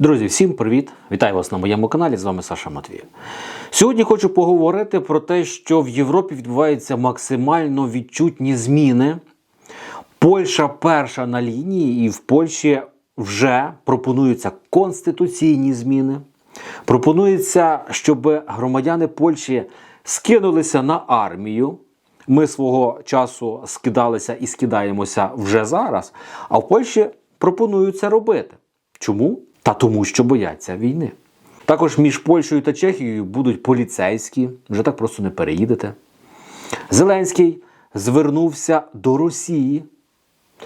Друзі, всім привіт! Вітаю вас на моєму каналі. З вами Саша Матвій. Сьогодні хочу поговорити про те, що в Європі відбуваються максимально відчутні зміни. Польща перша на лінії, і в Польщі вже пропонуються конституційні зміни. Пропонується, щоб громадяни Польщі скинулися на армію. Ми свого часу скидалися і скидаємося вже зараз. А в Польщі пропонують це робити. Чому? Та тому, що бояться війни. Також між Польщею та Чехією будуть поліцейські, вже так просто не переїдете. Зеленський звернувся до Росії.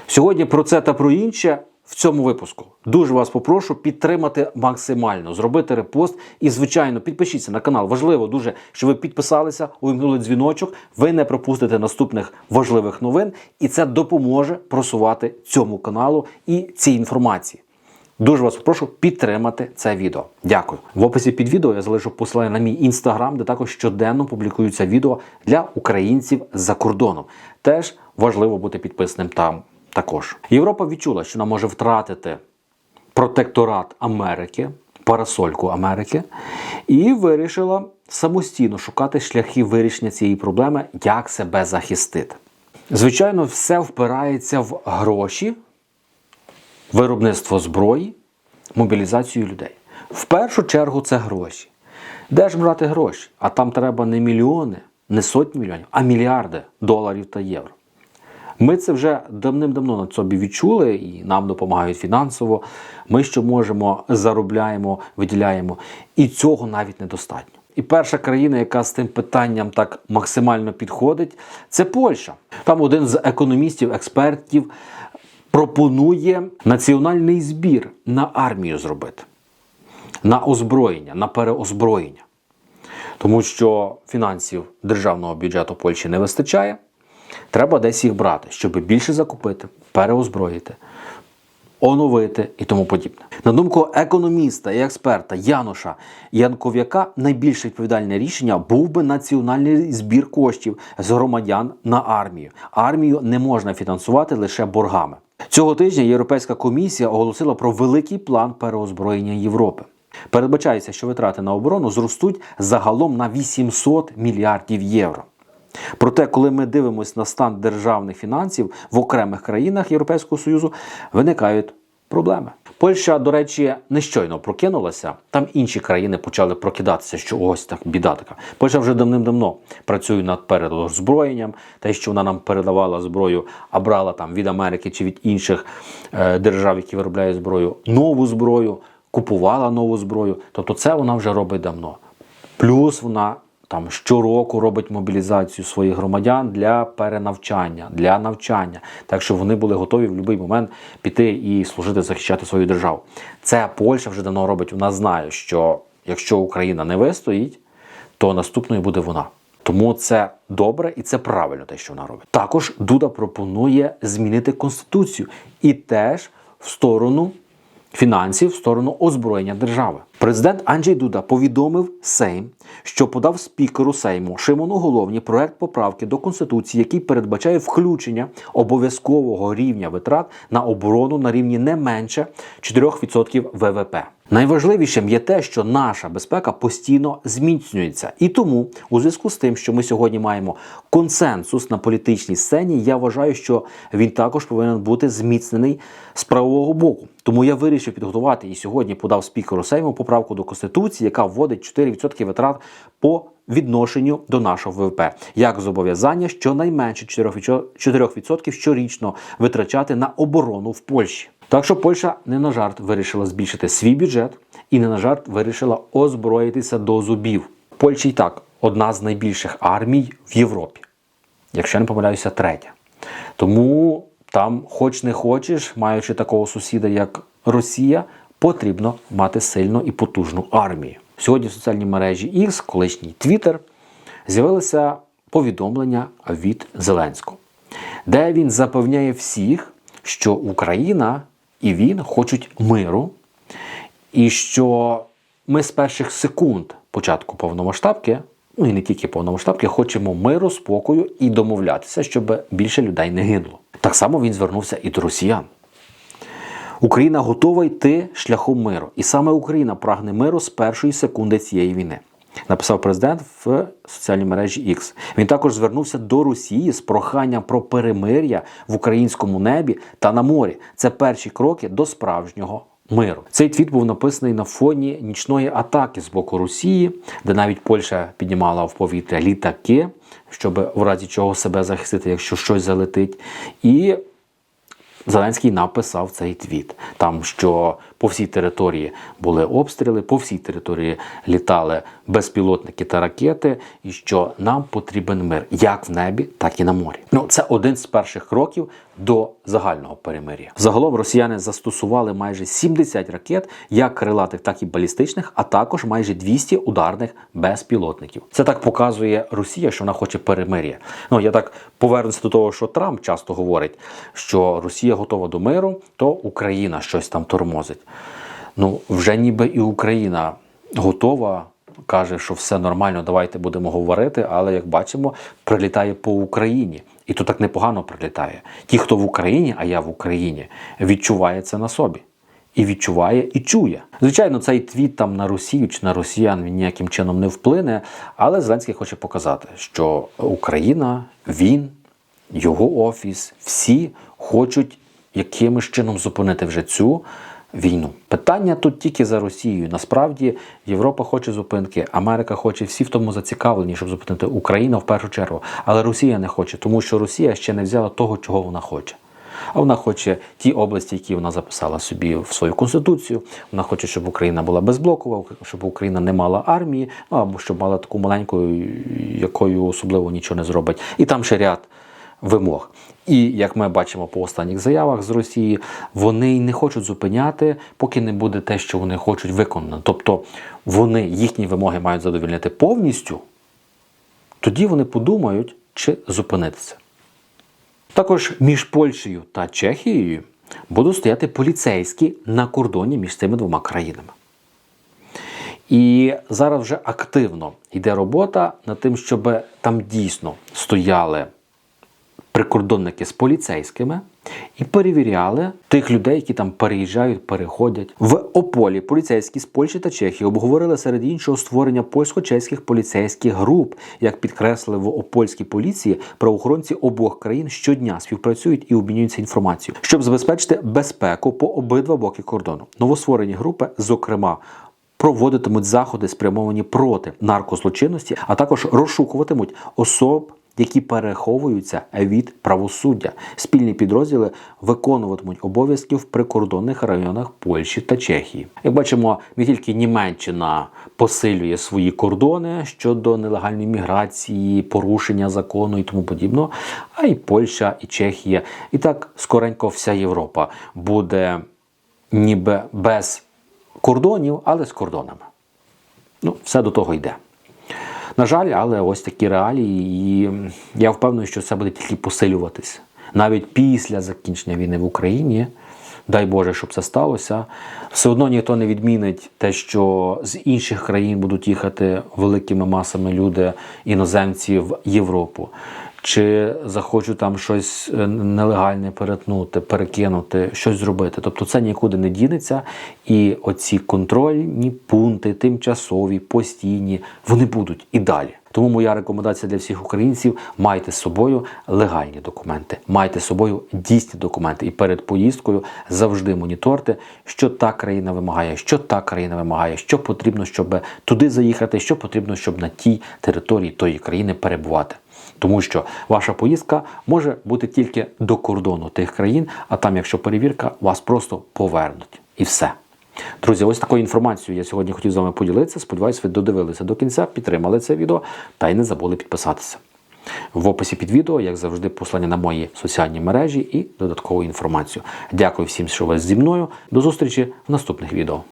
Сьогодні про це та про інше в цьому випуску. Дуже вас попрошу підтримати максимально, зробити репост і, звичайно, підпишіться на канал. Важливо дуже, що ви підписалися, увімкнули дзвіночок. Ви не пропустите наступних важливих новин, і це допоможе просувати цьому каналу і цій інформації. Дуже вас прошу підтримати це відео. Дякую. В описі під відео я залишу посилання на мій інстаграм, де також щоденно публікуються відео для українців за кордоном. Теж важливо бути підписаним там також. Європа відчула, що вона може втратити протекторат Америки, парасольку Америки, і вирішила самостійно шукати шляхи вирішення цієї проблеми, як себе захистити. Звичайно, все впирається в гроші, виробництво зброї, мобілізацію людей. В першу чергу це гроші. Де ж брати гроші? А там треба не мільйони, не сотні мільйонів, а мільярди доларів та євро. Ми це вже давним-давно на собі відчули і нам допомагають фінансово. Ми що можемо, заробляємо, виділяємо. І цього навіть недостатньо. І перша країна, яка з тим питанням так максимально підходить, це Польща. Там один з економістів, експертів пропонує національний збір на армію зробити, на озброєння, на переозброєння. Тому що фінансів державного бюджету Польщі не вистачає. Треба десь їх брати, щоб більше закупити, переозброїти, оновити і тому подібне. На думку економіста і експерта Януша Янков'яка, найбільш відповідальне рішення був би національний збір коштів з громадян на армію. Армію не можна фінансувати лише боргами. Цього тижня Європейська комісія оголосила про великий план переозброєння Європи. Передбачається, що витрати на оборону зростуть загалом на 800 мільярдів євро. Проте, коли ми дивимося на стан державних фінансів в окремих країнах Європейського Союзу, виникають проблеми. Польща, до речі, не щойно прокинулася. Там інші країни почали прокидатися, що ось так біда така. Польща вже давним-давно працює над переозброєнням. Те, що вона нам передавала зброю, а брала там від Америки чи від інших е, держав, які виробляють зброю, нову зброю, купувала нову зброю. Тобто, це вона вже робить давно. Плюс вона там щороку робить мобілізацію своїх громадян для перенавчання, для навчання, так щоб вони були готові в будь-який момент піти і служити, захищати свою державу. Це Польща вже давно робить. Вона знає, що якщо Україна не вистоїть, то наступною буде вона. Тому це добре і це правильно те, що вона робить. Також Дуда пропонує змінити конституцію і теж в сторону фінансів в сторону озброєння держави. Президент Анджей Дуда повідомив Сейм, що подав спікеру Сейму Шимону Головні проект поправки до конституції, який передбачає включення обов'язкового рівня витрат на оборону на рівні не менше 4% ВВП. Найважливішим є те, що наша безпека постійно зміцнюється, і тому, у зв'язку з тим, що ми сьогодні маємо консенсус на політичній сцені, я вважаю, що він також повинен бути зміцнений з правового боку. Тому я вирішив підготувати і сьогодні подав спікеру Сейму поправку до конституції, яка вводить 4% витрат по відношенню до нашого ВВП, як зобов'язання щонайменше 4% щорічно витрачати на оборону в Польщі. Так що Польща не на жарт вирішила збільшити свій бюджет і не на жарт вирішила озброїтися до зубів. Польща і так одна з найбільших армій в Європі, якщо я не помиляюся, третя. Тому там, хоч не хочеш, маючи такого сусіда, як Росія, потрібно мати сильну і потужну армію. Сьогодні в соціальній мережі X, колишній Twitter, з'явилося повідомлення від Зеленського, де він запевняє всіх, що Україна і він хочуть миру, і що ми з перших секунд початку повномасштабки, ну і не тільки повномасштабки, хочемо миру, спокою і домовлятися, щоб більше людей не гинуло. Так само він звернувся і до росіян. Україна готова йти шляхом миру, і саме Україна прагне миру з першої секунди цієї війни. Написав президент в соціальній мережі X. Він також звернувся до Росії з проханням про перемир'я в українському небі та на морі. Це перші кроки до справжнього миру. Цей твіт був написаний на фоні нічної атаки з боку Росії, де навіть Польща піднімала в повітря літаки, щоб в разі чого себе захистити, якщо щось залетить. І Зеленський написав цей твіт. Там, що по всій території були обстріли, по всій території літали безпілотники та ракети, і що нам потрібен мир як в небі, так і на морі. Ну це один з перших кроків до загального перемир'я. Загалом росіяни застосували майже 70 ракет, як крилатих, так і балістичних, а також майже 200 ударних безпілотників. Це так показує Росія, що вона хоче перемир'я. Ну я так повернуся до того, що Трамп часто говорить, що Росія готова до миру, то Україна щось там тормозить. Ну вже ніби і Україна готова. Каже, що все нормально, давайте будемо говорити, але як бачимо, прилітає по Україні. І то так непогано прилітає. Ті, хто в Україні, а я в Україні, відчуває це на собі. І відчуває, і чує. Звичайно, цей твіт там на Росію чи на росіян він ніяким чином не вплине, але Зеленський хоче показати, що Україна, він, його офіс, всі хочуть якимось чином зупинити вже цю війну. Питання тут тільки за Росією. Насправді Європа хоче зупинки, Америка хоче, всі в тому зацікавлені, щоб зупинити Україну в першу чергу. Але Росія не хоче, тому що Росія ще не взяла того, чого вона хоче. А вона хоче ті області, які вона записала собі в свою конституцію. Вона хоче, щоб Україна була безблокова, щоб Україна не мала армії, ну або щоб мала таку маленьку, якою особливо нічого не зробить. І там ще ряд вимог. І як ми бачимо по останніх заявах з Росії, вони не хочуть зупиняти, поки не буде те, що вони хочуть виконано. Тобто вони їхні вимоги мають задовільнити повністю, тоді вони подумають, чи зупинитися. Також між Польщею та Чехією будуть стояти поліцейські на кордоні між цими двома країнами. І зараз вже активно йде робота над тим, щоб там дійсно стояли прикордонники з поліцейськими і перевіряли тих людей, які там переїжджають, переходять. В Ополі поліцейські з Польщі та Чехії обговорили серед іншого створення польсько-чеських поліцейських груп. Як підкреслили в опольській поліції, правоохоронці обох країн щодня співпрацюють і обмінюються інформацією, щоб забезпечити безпеку по обидва боки кордону. Новостворені групи, зокрема. Проводитимуть заходи, спрямовані проти наркозлочинності, а також розшукуватимуть особ, які переховуються від правосуддя. Спільні підрозділи виконуватимуть обов'язки в прикордонних районах Польщі та Чехії. Як бачимо, не тільки Німеччина посилює свої кордони щодо нелегальної міграції, порушення закону і тому подібного, а й Польща і Чехія. І так скоренько вся Європа буде ніби без кордонів, але з кордонами. Ну, все до того йде. На жаль, але ось такі реалії, і я впевнений, що це буде тільки посилюватися. Навіть після закінчення війни в Україні, дай Боже, щоб це сталося, все одно ніхто не відмінить те, що з інших країн будуть їхати великими масами люди, іноземці в Європу. Чи захочуть там щось е, нелегальне перетнути, перекинути, щось зробити. Тобто це нікуди не дінеться. І оці контрольні пункти, тимчасові, постійні, вони будуть і далі. Тому моя рекомендація для всіх українців: майте з собою легальні документи, майте з собою дійсні документи. І перед поїздкою завжди моніторте, що та країна вимагає, що та країна вимагає, що потрібно, щоб туди заїхати, що потрібно, щоб на тій території тої країни перебувати. Тому що ваша поїздка може бути тільки до кордону тих країн, а там, якщо перевірка, вас просто повернуть. І все. Друзі, ось такою інформацією я сьогодні хотів з вами поділитися. Сподіваюсь, ви додивилися до кінця, підтримали це відео та й не забули підписатися. В описі під відео, як завжди, послання на мої соціальні мережі і додаткову інформацію. Дякую всім, що ви зі мною. До зустрічі в наступних відео.